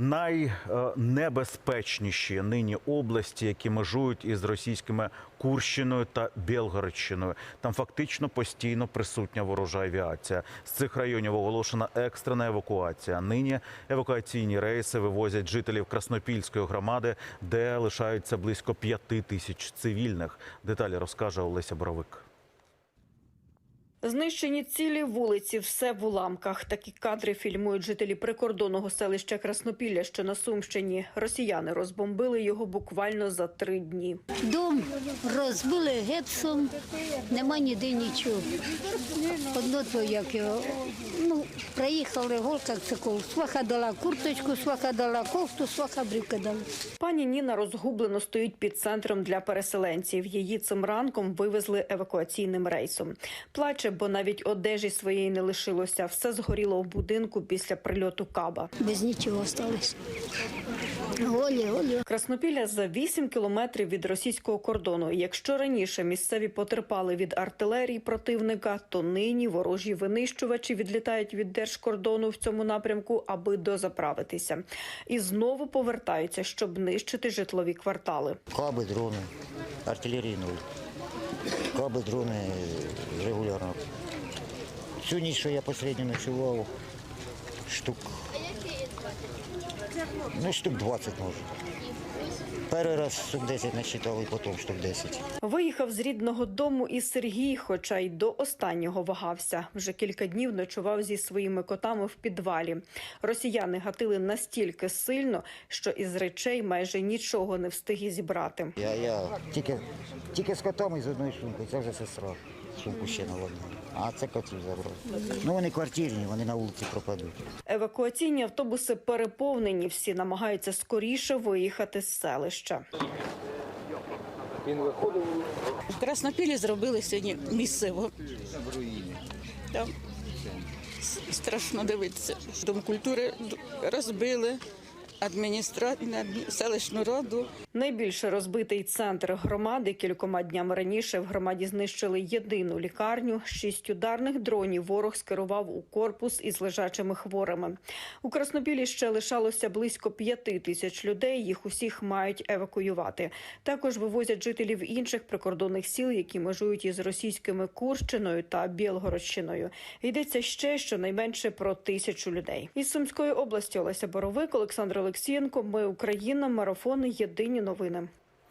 найнебезпечніші нині області, які межують із російськими Курщиною та Білгородщиною. Там фактично постійно присутня ворожа авіація. З цих районів оголошена екстрена евакуація. Нині евакуаційні рейси вивозять жителів Краснопільської громади, де лишаються близько п'яти тисяч цивільних. Деталі розкаже Олеся Боровик. Знищені цілі вулиці, все в уламках. Такі кадри фільмують жителі прикордонного селища Краснопілля, що на Сумщині. Росіяни розбомбили його буквально за три дні. Дом розбили гепсом, нема ніде нічого. Одно то як його. Ну, приїхали голка цикл. Сваха дала курточку, сваха дала кофту, сваха брюки дала. Пані Ніна розгублено стоїть під центром для переселенців. Її цим ранком вивезли евакуаційним рейсом. Плаче, бо навіть одежі своєї не лишилося. Все згоріло в будинку після прильоту каба. Без нічого сталося. Голі, голі. Краснопілля за 8 кілометрів від російського кордону. Якщо раніше місцеві потерпали від артилерії противника, то нині ворожі винищувачі відлітають від держкордону в цьому напрямку, аби дозаправитися, і знову повертаються, щоб нищити житлові квартали. Каби, дрони, артилерійну. Каби, дрони регулярно. Цю ніч, що я посередньо ночував, штук. Ну, штук 20 може. Перший раз штук 10 насчитав і потім штук 10. Виїхав з рідного дому і Сергій, хоча й до останнього вагався. Вже кілька днів ночував зі своїми котами в підвалі. Росіяни гатили настільки сильно, що із речей майже нічого не встиг і зібрати. Я, я тільки, тільки з котами з одною сумкою, це вже сестра. Сумку ще наладила. А це котів забрав. Ну вони квартирні, вони на вулиці пропадуть. Евакуаційні автобуси переповнені. Всі намагаються скоріше виїхати з селища. Він В Краснопілі зробили сьогодні місцево. Там страшно дивитися. Дом культури розбили, адміністрацію, селищну раду. Найбільше розбитий центр громади кількома днями раніше в громаді знищили єдину лікарню. Шість ударних дронів ворог скерував у корпус із лежачими хворими. У Краснопілі ще лишалося близько п'яти тисяч людей. Їх усіх мають евакуювати. Також вивозять жителів інших прикордонних сіл, які межують із російськими Курщиною та Білгородщиною. Йдеться ще щонайменше про тисячу людей. Із Сумської області Олеся Боровик, Олександр Олексієнко. Ми Україна. Марафон. Єдині новини.